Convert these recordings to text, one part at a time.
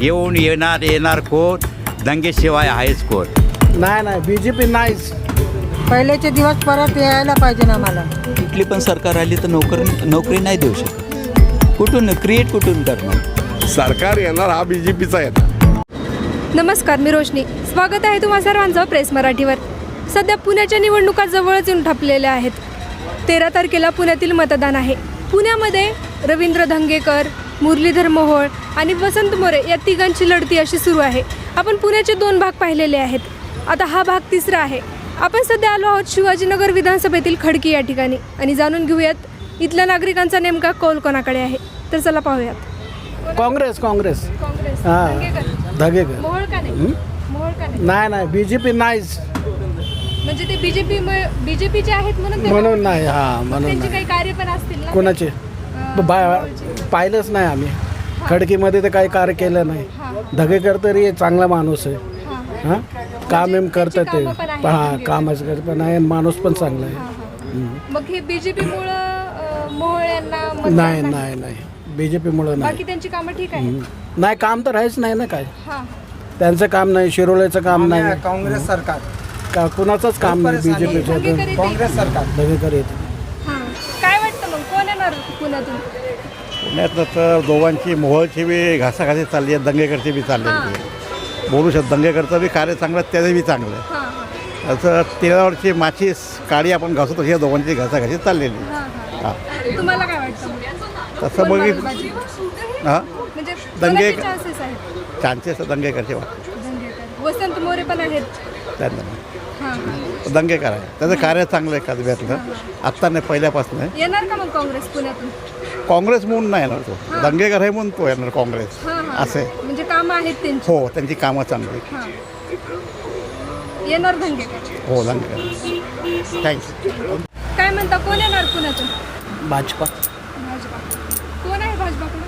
येऊन येणार येणार कोण? दंगेशिवाय आहेच कोण? नाही नाही बी जे पी नाहीच. पहिल्याचे दिवस परत यायला पाहिजे ना मला कुठली पण सरकार आली तर नोकरी नोकरी नाही देऊ शकत. कुठून क्रिएट कुठून करणार? सरकार येणार हा बी जे पीचा येणार. नमस्कार मी रोशनी. स्वागत आहे तुम्हा सर्वांचं प्रेस मराठीवर. सध्या पुण्याच्या निवडणुका जवळच येऊन ठपलेल्या आहेत. तेरा तारखेला पुण्यातील मतदान आहे. पुण्यामध्ये रवींद्र धंगेकर मुरलीधर मोहोळ आणि वसंत मोरे या तिघांची लढती अशी सुरू आहे. आपण पुण्याचे दोन भाग पाहिलेले आहेत. आता हा भाग तिसरा आहे. आपण सध्या आलो आहोत शिवाजीनगर विधानसभेतील खडकी या ठिकाणी. आणि जाणून घेऊयात इथल्या नागरिकांचा नेमका कौल कोणाकडे आहे? तर चला पाहूयात. काँग्रेस काँग्रेस. काँग्रेस. हां धंगेकर. धगेकर. मोहोळ का नाही? मोहोळ का नाही? नाही नाही बी जे पी नाहीच. म्हणजे ते बीजेपी बीजेपीचे आहेत म्हणून म्हणून नाही हा म्हणून काही कार्य पण असतील कोणाचे? बा. पाहिलंच नाही आम्ही. खडकीमध्ये तर काही कार्य केलं नाही. धगेकर तरी चांगला माणूस आहे. हां, काम एम करतात ते. हां. कामाचं कर पण आहे माणूस पण चांगला आहे. मग हे बीजेपी मुळे मोहोळ यांना नाही. नाही? नाही बी जे पीमुळं नाही. बाकी त्यांची कामं ठीक आहे नाही काम तर आहेच नाही ना काय? हां. त्यांचं काम नाही शिरोळेचं काम नाही. काँग्रेस सरकार. का कुणाचंच काम नाही बी जे धंगेकर पीचं येते. काँग्रेस सरकार. धगेकर येते. येणार पुण्यातून पुण्यातलं तर दोघांची मोहळची बी घासाघासी चालली आहे दंगेकरची बी चालली आहे. बोलू शकतो दंगेकरचं बी कार्य चांगलं आहे त्याचं बी चांगलं आहे. हां हां. असं तिळावरची माचीस काळी आपण घासतो तशी या दोघांची घासाघासी चाललेली आहे. हां हां. तुम्हाला काय वाटतं? मग? तसं कोण बघित? हां? म्हणजे दंगे- चान्सेस आहेत? चान्सेस दंगेकरचे वाटते वसंत मोरे पण आहेत. हां हां. दंगेकर आहे त्याचं कार्य चांगलं आहे कसब्यातलं आत्ता नाही पहिल्यापासून आहे. येणार का मग काँग्रेस पुण्यातून? काँग्रेस म्हणून नाही येणार तो. दंगेकर आहे म्हणून तो येणार काँग्रेस. हां हां असं. आहे म्हणजे कामं आहेत त्यांची. हो त्यांची कामं चांगली आहेत. हां. येणार धंगेकर हो दंगेकर थँक्यू काय म्हणता कोण येणार पुण्यातून? भाजपा. भाजपा. कोण आहे भाजपाकडून?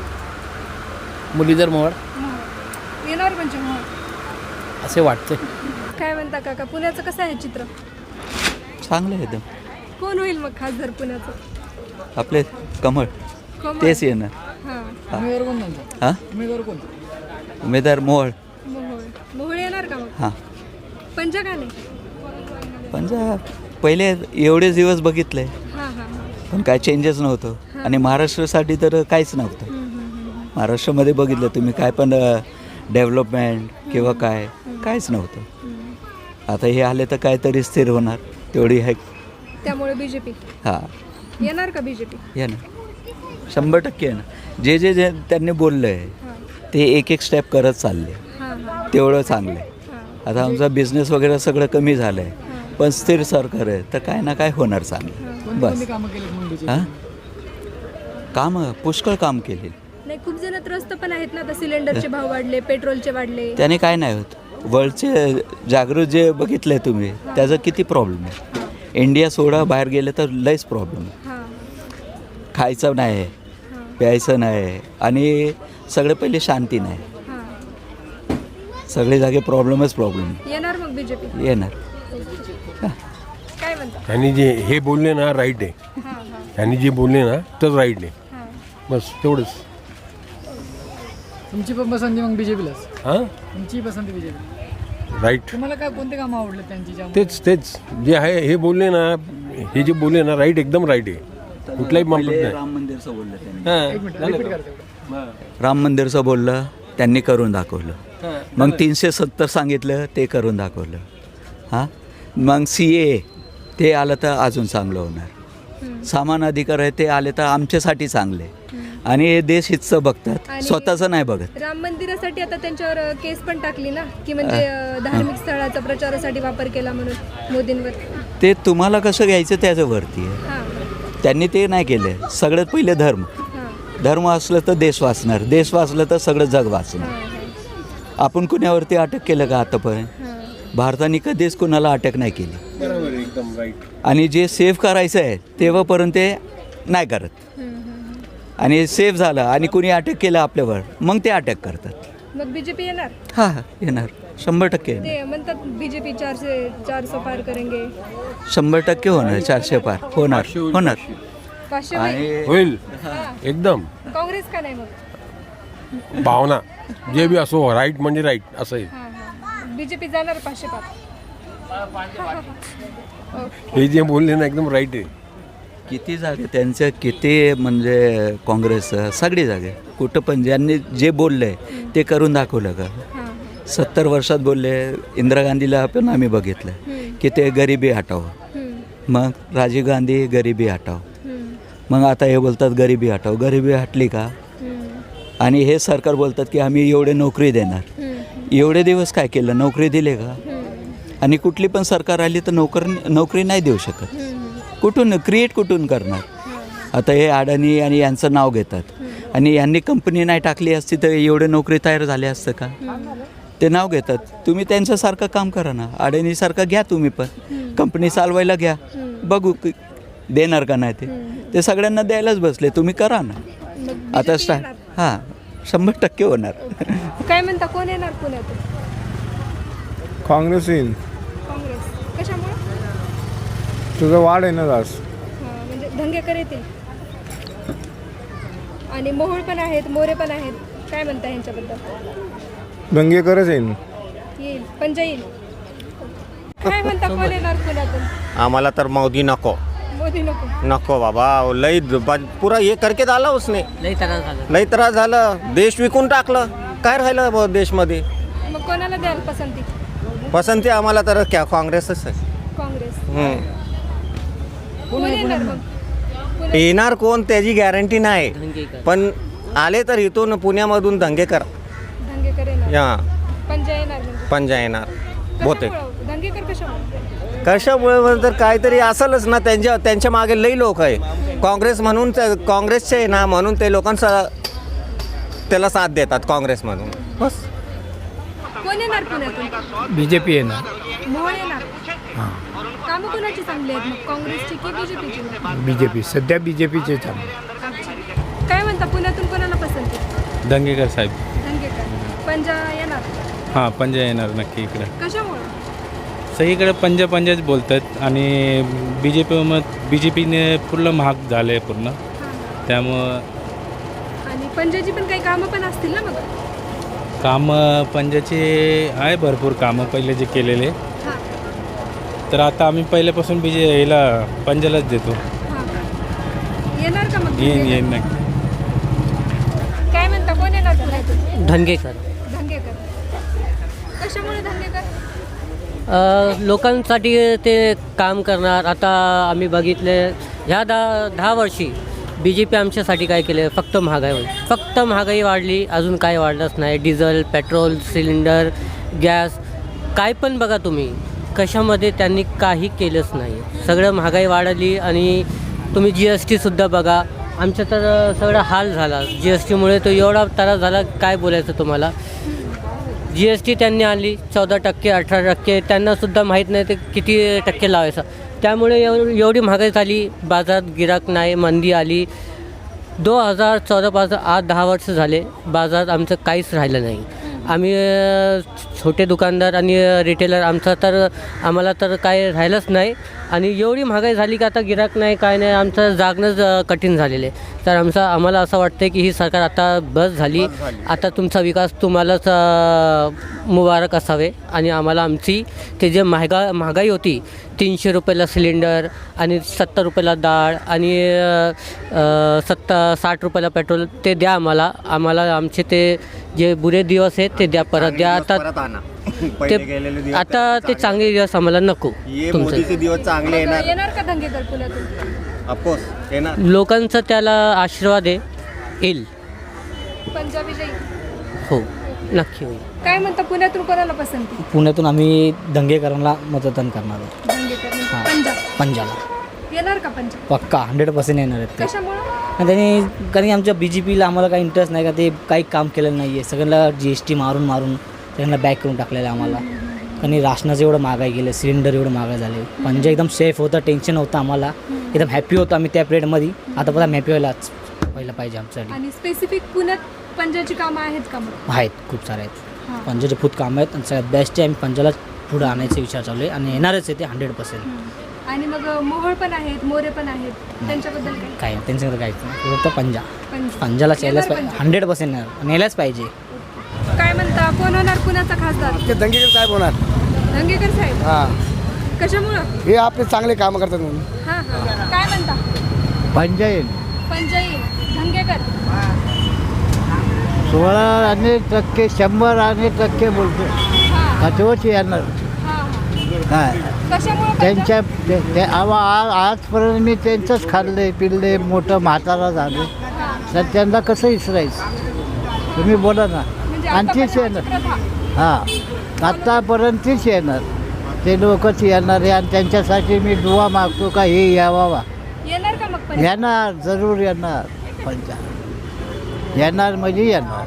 मुरलीधर मोहोळ. मोहोळ. येणार म्हणजे मोहोळ. असे वाटते काय म्हणता काका? पुण्याचं कसं आहे चित्र? चांगलं आहे एकदम कोण होईल मग खासदार पुण्याचं? आपले कमळ. कमळ. तेच येणार. हां. हां? उमेदवार मोहोळ. मोहोळ. मोहोळ येणार का मग? हां. पंजा का नाही? पण जा पहिले एवढेच दिवस बघितले. हां हां. हां पण काय चेंजेस नव्हतं. आणि महाराष्ट्रासाठी तर काहीच नव्हतं. महाराष्ट्रामध्ये बघितलं तुम्ही काय पण डेव्हलपमेंट किंवा काय काहीच नव्हतं. आता हे आले तर काहीतरी स्थिर होणार. तेवढी आहे. त्यामुळे बीजेपी हां. येणार का बीजेपी या ना शंभर टक्के आहे ना जे जे जे त्यांनी बोललं आहे ते एक एक स्टेप करत चालले. हां हां. तेवढं चांगलं आहे हां. आता आमचा बिझनेस वगैरे सगळं कमी झालं आहे पण स्थिर सरकार आहे तर काय ना काय होणार चांगलं. बस. हां? कामं पुष्कळ काम केले नाही खूप जण त्रस्त पण आहेत ना आता सिलेंडरचे भाव वाढले पेट्रोलचे वाढले. त्याने काय नाही होत. वर्ल्डचे जागृत जे बघितलं तुम्ही त्याचा किती प्रॉब्लेम आहे? इंडिया सोडा बाहेर गेले तर लयच प्रॉब्लेम आहे. हां. खायचं नाही प्यायचं नाही आणि सगळे पहिले शांती नाही. हां. सगळे जागे प्रॉब्लेमच प्रॉब्लेम येणार मग बीजेपी येणार. काय म्हणता? त्यांनी जे हे बोलले ना राईट आहे. त्यांनी जे बोलले ना तर राईट आहे. बस तेवढंच. तुमची पण पसंती मग बीजेपीलाच हां? तुमची पसंती बीजेपी राईट तुम्हाला काय कोणते काम आवडले त्यांची ज्या- तेच तेच. जे आहे हे बोलले ना हे जे बोलले ना राईट एकदम राईट आहे. कुठलाही मामला नाही. राम मंदिरचं बोललं त्यांनी. हां. रिपीट करा तेवढं. राम मंदिरचं बोललं त्यांनी करून दाखवलं. मग तीनशे सत्तर सांगितलं ते करून दाखवलं. हां? मग सी ए ते आलं तर अजून चांगलं होणार. समान अधिकार आहे ते आले तर आमच्यासाठी चांगले. आणि हे देश हितचं बघतात. आणि- स्वतःचं नाही बघत. राम मंदिरासाठी आता त्यांच्यावर केस पण टाकली ना? की म्हणजे अ, धार्मिक स्थळाचा प्रचारासाठी वापर केला म्हणून मोदींवर. ते तुम्हाला कसं घ्यायचं त्याच्यावरती आहे. हां. त्यांनी ते नाही केलं. सगळ्यात पहिले धर्म. हां. धर्म असलं तर देश वाचणार. देश वाचलं तर सगळं जग वाचणार. हां आपण कुणावरती अटक केलं का आतापर्यंत? हां. भारताने कधीच कुणाला अटक नाही केली. बरोबर आहे, एकदम राईट आणि जे सेफ करायचं आहे तेव्हापर्यंत ते नाही करत. आणि सेफ झालं आणि कुणी अटक केलं आपल्यावर मग ते अटॅक करतात. मग बीजेपी येणार? हां येणार. शंभर टक्के येणार. ते म्हणतात बीजेपी चारशे चारशे पार करेंगे. शंभर टक्के होणार चारशे पार. होणार होणार. पाचशे होईल. आणि होईल. एकदम. काँग्रेस का नाही मग? भावना. जे बी असो राईट म्हणजे राईट असं आहे हां हां. बी जे पी जाणार पाचशे पाच हे जे बोलले ना एकदम राईट आहे. किती जागे त्यांचं किती म्हणजे काँग्रेस सगळी जागे. कुठं पण ज्यांनी जे बोलले ते करून दाखवलं का? सत्तर वर्षात बोलले इंदिरा गांधीला पण आम्ही बघितलं. की ते गरिबी हटाव मग राजीव गांधी गरिबी हटाव मग आता हे बोलतात गरिबी हटाव गरिबी हटली का? आणि हे सरकार बोलतात की आम्ही एवढे नोकरी देणार. एवढे दिवस काय केलं? नोकरी दिले का? आणि कुठली पण सरकार आली तर नोकरी नोकरी नाही देऊ शकत. कुठून क्रिएट कुठून करणार? आता हे अडाणी आणि यांचं नाव घेतात. आणि यांनी कंपनी नाही टाकली असती तर एवढे नोकरी तयार झाले असतं का? ते नाव घेतात. तुम्ही त्यांच्यासारखं काम करा ना. अडाणीसारखं घ्या तुम्ही पण. कंपनी चालवायला घ्या. बघू की देणार का नाही ते. ते सगळ्यांना द्यायलाच बसले. तुम्ही करा ना. आता स्टा हां शंभर टक्के होणार. काय म्हणता? कोण येणार पुण्यातून काँग्रेस येईल. तुझं वाढ आहे ना दास. हां म्हणजे दंगेकर येतील. आणि मोहोळ पण आहेत मोरे पण आहेत. काय म्हणता ह्यांच्याबद्दल? दंगेकरच येईल येईल पंजा येईल. काय म्हणता कोण येणार पुण्यातून? आम्हाला तर मोदी नको. मोदी नको. नको बाबा लई ब- पुरा हे करके झाला उसने. लई त्रास झाला. लई त्रास झालं. देश विकून टाकलं. काय राहिलं ब- देशमध्ये? मग कोणाला द्याल पसंती? पसंती आम्हाला तर क्या काँग्रेसच आहे. काँग्रेस. हम्म. कोण येणार मग पुण्यात येणार कोण त्याची गॅरंटी नाही. पण आले तर इथून पुण्यामधून दंगेकर दंगेकर येणार. या पंजा येणार म्हणजे. पंजा येणार. बहुतेक. कशामुळं? दंगेकर कशामुळे कशामुळे तर काहीतरी असेलच ना त्यांच्या त्यांच्या मागे लई लोक आहे. काँग्रेस म्हणून काँग्रेसचे आहे ना म्हणून ते लोकांचा त्याला साथ देतात काँग्रेस म्हणून बस. कोण येणार पुण्यातून? बी जे पी येणार. मोहोळ येणार कामं कोणाची चांगली आहेत? मग काँग्रेसची की बीजेपीची? बी जे पी सध्या बी जे पीचे चालू. काय म्हणता पुण्यातून कोणाला पसंती दंगेकर साहेब. दंगेकर. पंजा येणार? हां पंजा येणार नक्की इकडे. कशामुळे? सगळीकडे पंजा पंजाच बोलतात आणि बी जे पी मग बी जे पीने पूर्ण. महाग झालं आहे पूर्ण त्यामुळं आणि पंजाची पण काही कामं पण असतील ना मग? कामं पंजाचे आहे भरपूर कामं पहिले जे केलेले. तर आता आम्ही पहिल्यापासून बी जे याला पंजालाच देतो. हां येणार का मग येईन? येईन नक्की काय म्हणता कोण येणार धनगेकर. कशामुळे अ, लोकांसाठी ते काम करणार. आता आम्ही बघितले ह्या दहा दहा वर्षी बी जे पी आमच्यासाठी काय केलं? फक्त महागाई वाढली. फक्त महागाई वाढली अजून काय वाढलंच नाही. डिझेल पेट्रोल सिलेंडर गॅस काय पण बघा तुम्ही. कशामध्ये त्यांनी काही केलंच नाही. सगळं महागाई वाढली आणि तुम्ही जी एस टीसुद्धा बघा. आमचा तर सगळा हाल झाला. जी एस टीमुळे तो एवढा त्रास झाला काय बोलायचं तुम्हाला? जी एस टी त्यांनी आणली चौदा टक्के अठरा टक्के त्यांनासुद्धा माहीत नाही ते किती टक्के लावायचं. त्यामुळे एव एवढी महागाई झाली बाजारात गिराक नाही मंदी आली. दोन हजार चौदापासून आठ दहा वर्ष झाले बाजारात आमचं काहीच राहिलं नाही. आम्ही छोटे दुकानदार आणि रिटेलर आमचं तर आम्हाला तर काय राहिलंच नाही. आणि एवढी महागाई झाली की आता गिराक नाही काय नाही. आमचं जागणंच कठीण झालेलं. आहे तर आमचं आम्हाला असं वाटतं की ही सरकार आता बस झाली. आता तुमचा विकास तुम्हालाच मुबारक असावे. आणि आम्हाला आमची ते जे महागा महागाई होती तीनशे रुपयाला सिलेंडर आणि सत्तर रुपयाला डाळ आणि सत्तर साठ रुपयाला पेट्रोल ते द्या आम्हाला. आम्हाला आमचे ते जे बुरे दिवस आहेत ते द्या परत द्या. आता ते पहिले गेलेले दिवस आता ते चांगले दिवस आम्हाला नको तुमचं. मोदीचे दिवस चांगले मग येणार. येणार का दंगेकर पुण्यातून ऑफकोर्स येणार. लोकांचं त्याला आशीर्वाद आहे. येईल. हो नक्की होईल. काय म्हणता पुण्यातून कोणाला पसंती? पुण्यातून आम्ही दंगेकरांना मतदान करणार आहोत दंगेकर पंजा पंजाला येणार का पंजा पक्का हंड्रेड पर्सेंट येणार आहेत कशामुळं? आणि त्यांनी कारण की आमच्या बी जे पीला आम्हाला काही इंटरेस्ट नाही का ते काही काम केलेलं नाही आहे सगळ्यांना जी एस टी मारून मारून सगळ्यांना बॅक करून टाकलेलं आहे आम्हाला. कारण राशनाचं एवढं महागाई गेलं सिलेंडर एवढं महागाई झाले. पंजा एकदम सेफ होतं टेन्शन होतं आम्हाला. एकदम हॅपी होतो आम्ही त्या पिरियडमध्ये आता पण हॅपी व्हायलाच व्हायला पाहिजे आमच्यासाठी. आणि स्पेसिफिक पुण्यात पंजाची कामं आहेत का मग? आहेत खूप सारे आहेत. पंजाचे खूप कामं आहेत. आणि सगळ्यात बेस्ट आहे आम्ही पंजाला पुढं आणायचा विचार चालू आहे. आणि येणारच आहे ते हंड्रेड पर्सेंट आणि मग मोहोळ पण आहेत मोरे पण आहेत. त्यांच्याबद्दल काय? काय त्यांच्याकडे नाही फक्त पंजा. पंजा. पंजाला यायलाच पाहिजे. हंड्रेड पर्सेंट नेलाच पाहिजे. पंजा. काय म्हणता? कोण होणार? पुण्याचा खासदार? ते दंगेकर साहेब होणार. धंगेकर साहेब? हां. कशामुळं? हे आपले चांगले काम करतात म्हणून. हां हां काय म्हणता? पंजाईन पंजाई धंगेकर सोळा आणि टक्के शंभर आणि टक्के बोलतो हां तोच येणार. हां कशामुळं पंजा? त्यांच्या ते- ते आवा आ- आजपर्यंत मी त्यांचंच खाल्ले पिल्ले मोठं म्हातारा झाले. तर त्यांना कसं विसरायचं तुम्ही बोला ना. म्हणजे आणि तीच येणार. प्रथा. हां. आत्तापर्यंत तीच येणार. ते लोकच येणार आहे आणि त्यांच्यासाठी मी दुवा मागतो का हे यावा येणार का मग पंजा? येणार जरूर येणार. पंचा येणार म्हणजे येणार.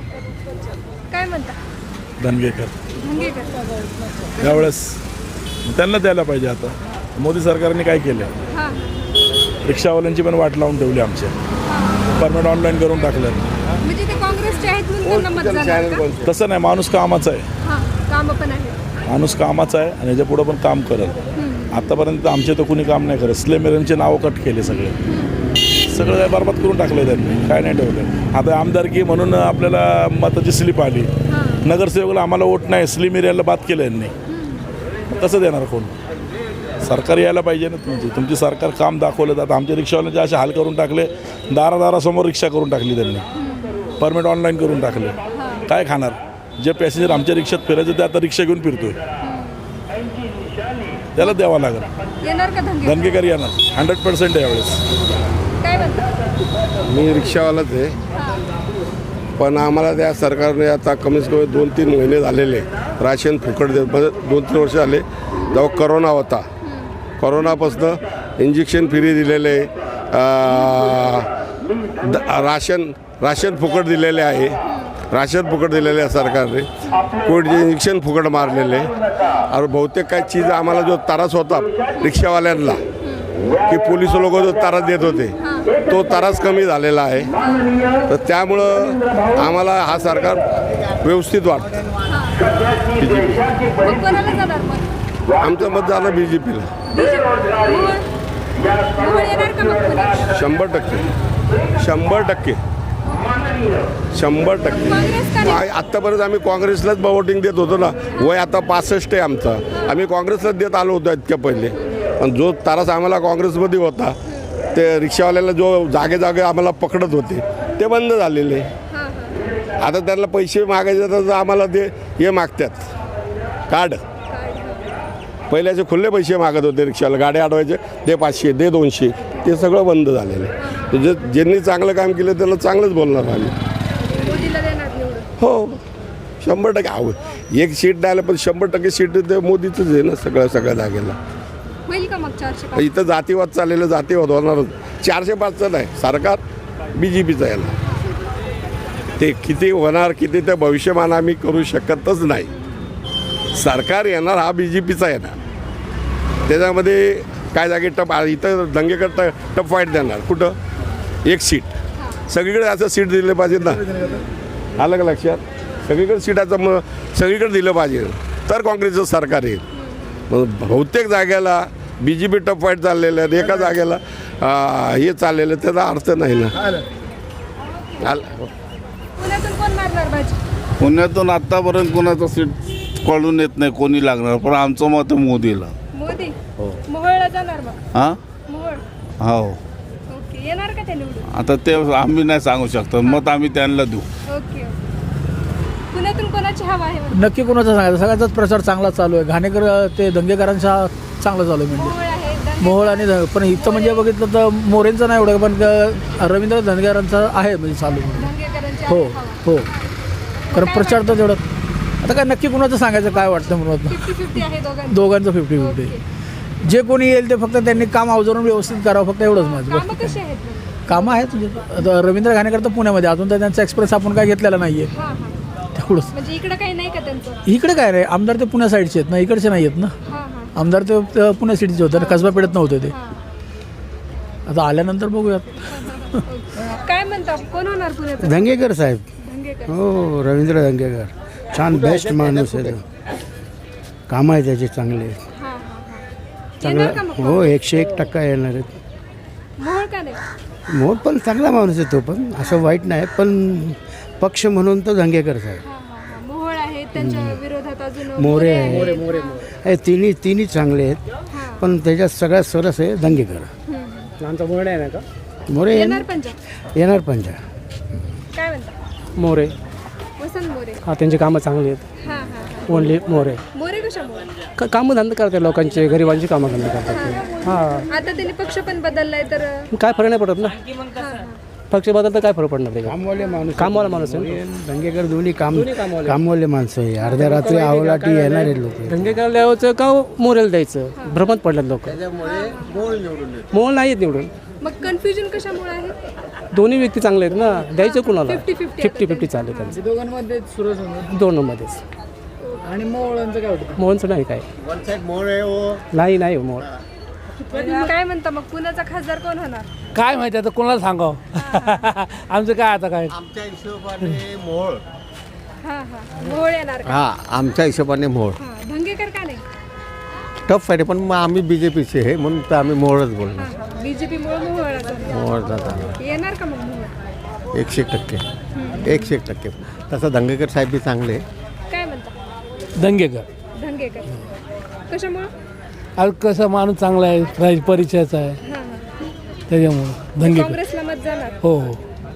काय म्हणता? धनगेकर. धंगेकर यावेळेस त्यांना द्यायला पाहिजे आता. मोदी सरकारने काय केलं हां. रिक्षावाल्यांची पण वाट लावून ठेवली आमच्या. परमिट ऑनलाईन करून टाकलं म्हणजे का? तसं नाही माणूस कामाचा आहे. हां कामं पण आहेत. माणूस कामाचा आहे आणि याच्या पुढं पण काम करत. आतापर्यंत आमचे तर कुणी काम नाही करत. स्लेमेरनचे नावं कट केले सगळे. सगळं काय बरबाद करून टाकलं त्यांनी. काय नाही ठेवलं आता आमदारकी म्हणून आपल्याला मताची स्लिप आली. नगरसेवकला आम्हाला वोट नाही. स्लिम एरियाला बाद केलं यांनी. कसं देणार कोण सरकार यायला पाहिजे ना तुमची. तुमची सरकार काम दाखवलं जातं आमच्या रिक्षावाल्यांचे असे हाल करून टाकले दारादारासमोर रिक्षा करून टाकली त्यांनी. परमिट ऑनलाईन करून टाकले. काय खाणार? जे पॅसेंजर आमच्या रिक्षात फिरायचे ते आता रिक्षा घेऊन फिरतोय. त्याला द्यावा लागेल. येणार का धंगेकर धनगेकर येणार. हंड्रेड पर्सेंट आहे यावेळेस. काय म्हणता? मी रिक्षावालाच आहे. पण आम्हाला त्या सरकारने आता कमीत कमी दोन तीन महिने झालेले. राशन फुकट देत म्हणजे दोन तीन वर्ष झाले. जेव्हा करोना होता. करोनापासनं इंजेक्शन फ्री दिलेले. द- राशन राशन फुकट दिलेले आहे. राशन फुकट दिलेले आहे सरकारने. कोविडचे इंजेक्शन फुकट मारलेले. आणि बहुतेक काही चीज आम्हाला जो त्रास होता रिक्षावाल्यांना. की पोलीस लोक जो तारा देत होते तो ताराच कमी झालेला आहे. तर त्यामुळं आम्हाला हा सरकार व्यवस्थित वाटतं. आमचं मत झालं बी जे पीला शंभर टक्के. शंभर टक्के. शंभर टक्के. आत्तापर्यंत आम्ही काँग्रेसलाच वोटिंग देत होतो ना. वय आता पासष्ट आहे आमचं. आम्ही काँग्रेसलाच देत आलो होतो इतक्या पहिले. पण जो तारास आम्हाला काँग्रेसमध्ये होता ते रिक्षावाल्याला जो जागे जागे आम्हाला पकडत होते ते बंद झालेले. आता त्यांना पैसे मागायचे तर आम्हाला ते हे मागतात. कार्ड. पहिल्याचे खुल्ले पैसे मागत होते रिक्षाला गाड्या अडवायचे दे पाचशे दे दोनशे ते सगळं बंद झालेलं. आहे जे ज्यांनी चांगलं काम केलं त्याला चांगलंच बोलणार आम्ही. हो. शंभर टक्के. अहो एक सीट द्यायला पण शंभर टक्के सीट ते मोदीचंच आहे ना सगळ्या सगळ्या जागेला. होईल का मग चारशे पाच? इथं जातीवाद चाललेलं जातीवाद होणारच. चारशे पाचचं नाही सरकार बी जे पीचं आहे ते किती होणार किती ते भविष्यमान आम्ही करू शकतच नाही. सरकार येणार हा बी जे पीचा येणार त्याच्यामध्ये काय जागे टप आ- इथं दंगेकर ट टप फाईट देणार. कुठं? एक सीट. सगळीकडे असं सीट दिलं पाहिजे ना. आलं का लक्षात? सगळीकडे सीटाचं मग सगळीकडे दिलं पाहिजे. तर काँग्रेसचं सरकार येईल. बहुतेक जागेला बी जे पी टप फाईट चाललेलं आहे. एका जागेला आ, हे चाललेलं आहे, त्याचा अर्थ नाही ना. आलं. पुण्यातून कोण मारणार भाजी पुण्यातून आत्तापर्यंत कोणाचं सीट कळून येत नाही कोणी लागणार. पण आमचं मत आहे मोदीला. मोदी? मोहोळला जाणार मग? हां? मोहोळ? हो. ओके. येणार का ते निवडून आता ते आम्ही नाही सांगू शकतो. मत आम्ही त्यांना देऊ. ओके पुण्यातून कोणाची हवा आहे? नक्की कोणाचा सांगायचं? सगळ्याचाच प्रचार चांगला चालू आहे. घाणेकर ते दंगेकरांचा चांगला चालू आहे म्हणजे मोहोळ आणि पण इथं म्हणजे बघितलं तर मोरेंचं नाही एवढं पण रवींद्र धनगरांचा आहे म्हणजे चालू. हो हो. कारण प्रचार तर तेवढं आता काय नक्की कुणाचं सांगायचं काय वाटतं म्हणून दोघांची. दोघांचं फिफ्टी फिफ्टी. जे कोणी येईल ते फक्त त्यांनी काम अवजारून व्यवस्थित करावं फक्त एवढंच माझं. कामं आहेत? म्हणजे रवींद्र घाणेकर तर पुण्यामध्ये अजून तर त्यांचा एक्सप्रेस आपण काय घेतलेला नाही आहे तेवढंच. म्हणजे इकडं काही नाही का त्यांचं? इकडे काय रे आमदार ते पुण्या साईडचे आहेत ना इकडचे नाही आहेत ना? आमदार ते ते पुणे सिटीचे होते ना कसबा पेढत नव्हते ते. आता आल्यानंतर बघूयात. काय म्हणता? कोण होणार पुण्यात धंगेकर साहेब. धंगेकर. हो रवींद्र धंगेकर. छान बेस्ट माणूस आहे काम आहे त्याचे चांगले. हां हां हां. येणार का मग हो एकशे एक टक्का येणार आहेत. मोहोळ का नाही? मोर पण चांगला माणूस आहे तो पण. असं वाईट नाही पण पक्ष म्हणून तो हां हां हां. मोहोळ आहे त्यांच्या विरोधात अजून मोरे. आहे. हां. हे तिन्ही तिन्ही चांगले आहेत. पण त्याच्यात सगळ्यात सरस आहे दंगेकर. आमचा मोरे आहे ना का? मोरे येणार? पंजाब येणार पंजा. काय म्हणता? मोरे. वसंत मोरे. हा त्यांची कामं चांगली आहेत. हां हां हां. ओनली मोरे. मोरे कशामुळे क कामं धंदे करते लोकांचे गरिबांची कामं धंदे करतात. हां. हां. आता त्यांनी पक्ष पण बदललाय तर काय फरक नाही पडत ना? हां, हां. पक्ष बदल तर काय फरक पडणार कामवाले माणूस कामवाला माणूस आहे दंगेकर दोन्ही काम कामवाले. माणसं आहे. अर्ध्या रात्री आवलाटी येणार आहेत. लोक दंगेकर द्यावचं का मोरेल द्यायचं. भ्रमत पडल्यात लोक. मोल नाही येत निवडून. मग कन्फ्युजन कशामुळे आहे? दोन्ही व्यक्ती चांगले आहेत ना? द्यायचं कुणाला? 50-50 फिफ्टी फिफ्टी चालू त्यांचं. दोघांमध्ये सुरज दोनमध्येच आणि मोहळांचं काय होतं? मोहनचं नाही काय. नाही नाही मोहन काय म्हणता मग पुण्याचा खासदार कोण होणार? काय माहिती आता कोणाला सांगावं? आमचं काय आता काय? हां हां. मोहोळ येणार का? हा आमच्या हिशोबाने मोहोळ. हां धंगेकर का नाही? टफ आहे पण मग आम्ही बी जे पीचे आहे म्हणून तर आम्ही मोहोळच हां हां. बीजेपी मुळे मोहोळाचा येणार का मग मोहोळ? एकशे एक टक्के. एकशे एक टक्के. तसं दंगेकर साहेब बी चांगले. आहे. काय म्हणता? दंगेकर धंगेकर कशामुळं? आज कसं माणूस चांगला आहे परिचयाचा आहे. हां हां. त्याच्यामुळं दंगेकर काँग्रेसला मत जाणार? हो हो.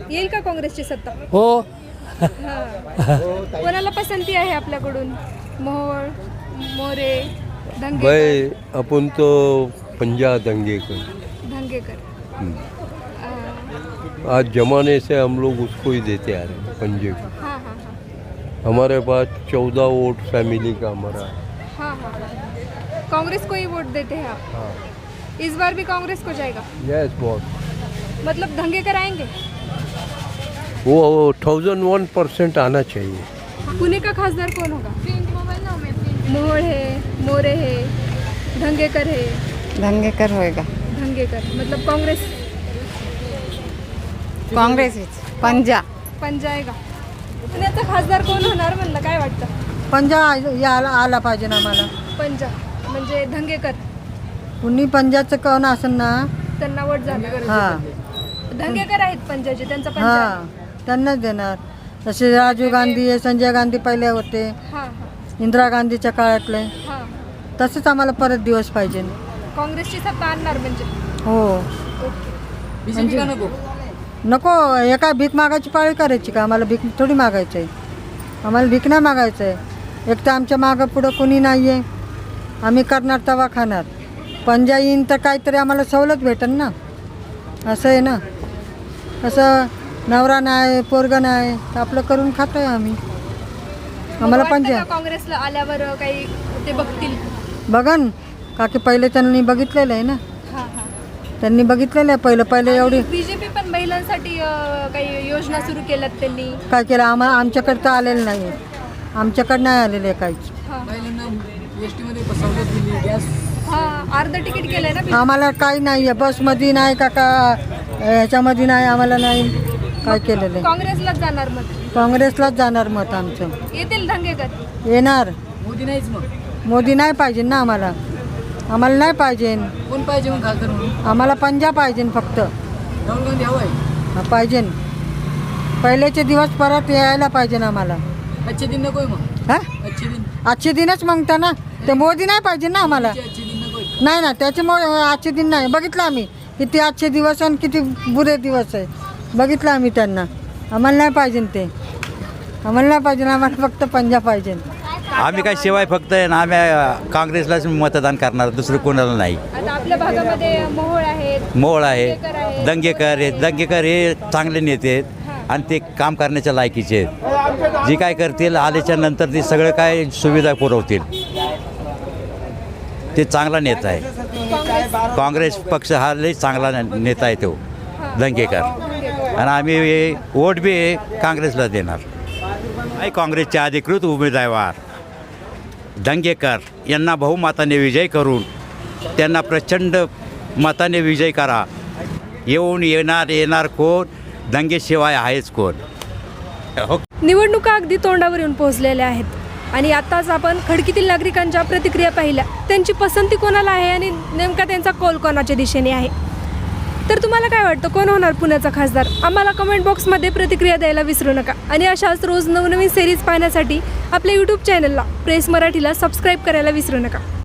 येईल का काँग्रेसची सत्ता? हो. हां. कोणाला पसंती आहे आपल्याकडून? मोहोळ मोरे धंगेकर भाई अपन तो पंजा दंगे कर धंगेकर अं, आज जमाने से हम लोग उसको ही देते आ रहे हैं पंजे को. हाँ हाँ हाँ. हमारे पास चौदह वोट फैमिली का हमारा है। हाँ हाँ हाँ. कांग्रेस को ही वोट देते हैं आप। हाँ। इस बार भी कांग्रेस को जाएगा? यस बहुत। मतलब धंगेकर आएँगे वो थाउज़ेंड वन परसेंट आना चाहिए। पुणे का खासदार कौन होगा? मोहोळ है मोरे है धंगेकर है। दंगेकर होएगा। धंगेकर मतलब कांग्रेस। काँग्रेस पंजा। पण जाएगा पुण्याचा खासदार कोण होणार म्हणलं? काय वाटतं? पंजा आला पाहिजे ना मला पंजा। म्हणजे धंगेकर. कुणी पंजाचं कोण असेल ना त्यांना वोट झालं. हां. धंगेकर आहेत पंजाचे त्यांचा पंजा हां त्यांनाच देणार. जसे राजीव गांधी संजय गांधी पहिले होते. हां इंदिरा गांधीच्या काळातले. हां. तसंच आम्हाला परत दिवस पाहिजे. काँग्रेसची सत्ता आणणार म्हणजे? हो. ओके. म्हणजे नको? हे काय भीक मागायची पाळी करायची का? आम्हाला भीक थोडी मागायचं आहे आम्हाला भीक नाही मागायचं आहे एक तर आमच्या मागं पुढं कोणी नाही आहे आम्ही करणार तवा खाणार. पंजा येईन तर काहीतरी आम्हाला सवलत भेटेल ना. असं आहे ना. असं नवरा नाही पोरगा नाही तर आपलं करून खातो आहे आम्ही. आम्हाला पंजा काँग्रेसला आल्यावर काही ते बघतील? बघन. का की पहिले त्यांनी बघितलेलं आहे ना. त्यांनी बघितलेलं आहे पहिलं पहिले एवढी बीजेपी पण महिलांसाठी अं, काही योजना सुरू केल्यात त्यांनी? काय केलं? आम्हाला आमच्याकडे तर आलेलं नाही आमच्याकडे नाही आलेलं आहे काहीच. हा अर्ध तिकीट केलंय ना आम्हाला काही नाही आहे बसमध्ये नाही का का ह्याच्यामध्ये नाही आम्हाला नाही काय केलेलं आहे. काँग्रेसलाच जाणार मत काँग्रेसलाच जाणार मत आमचं. येतील धंगेकर येणार. मोदी नाहीच मग. मोदी नाही पाहिजे ना आम्हाला. आम्हाला नाही पाहिजे. कोण पाहिजे मग खासदार म्हणून? आम्हाला पंजा पाहिजे फक्त. राहुल गांधी हवाय हा, पाहिजे. पहिलेचे दिवस परत यायला पाहिजे ना आम्हाला. अच्छे दिन नकोय मग. हा? अच्छे दिन. आजचे दिनच मागता ना ते मोदी नाही पाहिजे ना आम्हाला. नाही ना त्याच्यामुळे आजचे दिन नाही. बघितलं आम्ही. किती आजचे दिवस आणि किती बुरे दिवस आहे. बघितलं आम्ही त्यांना. आम्हाला नाही पाहिजे ते. आम्हाला नाही पाहिजे आम्हाला फक्त पंजाब पाहिजे. आम्ही काय शिवाय फक्त आहे ना आम्ही काँग्रेसलाच मतदान करणार दुसरं कोणाला नाही. आता आपल्या भागामध्ये मोहोळ आहेत आहे दंगेकर आहे. दंगेकर आहेत. दंगेकर हे चांगले नेते आहेत आणि ते काम करण्याच्या लायकीचे आहेत. जे काय करतील आल्याच्यानंतर ते सगळं काय सुविधा पुरवतील. ते चांगला नेता आहे. काँग्रेस पक्ष हा लई चांगला ने- नेता आहे तो दंगेकर आणि आम्ही वोट बी काँग्रेसला देणार. आहे काँग्रेसचे अधिकृत उमेदवार दंगेकर यांना बहुमताने विजय करून त्यांना प्रचंड मताने विजय करा. येऊन येणार येणार कोण? दंगेशिवाय आहेच कोण? हो निवडणुका अगदी तोंडावर येऊन पोहोचलेल्या आहेत. आणि आताच आपण खडकीतील नागरिकांच्या प्रतिक्रिया पाहिल्या. त्यांची पसंती कोणाला आहे आणि नेमका त्यांचा कौल कोणाच्या दिशेने आहे? तर तुम्हाला काय वाटतं? कोण होणार पुण्याचा खासदार? आम्हाला कमेंट बॉक्समध्ये प्रतिक्रिया द्यायला विसरू नका. आणि अशाच रोज नवनवीन सिरीज पाहण्यासाठी आपल्या यूट्यूब चॅनलला प्रेस मराठीला सबस्क्राईब करायला विसरू नका.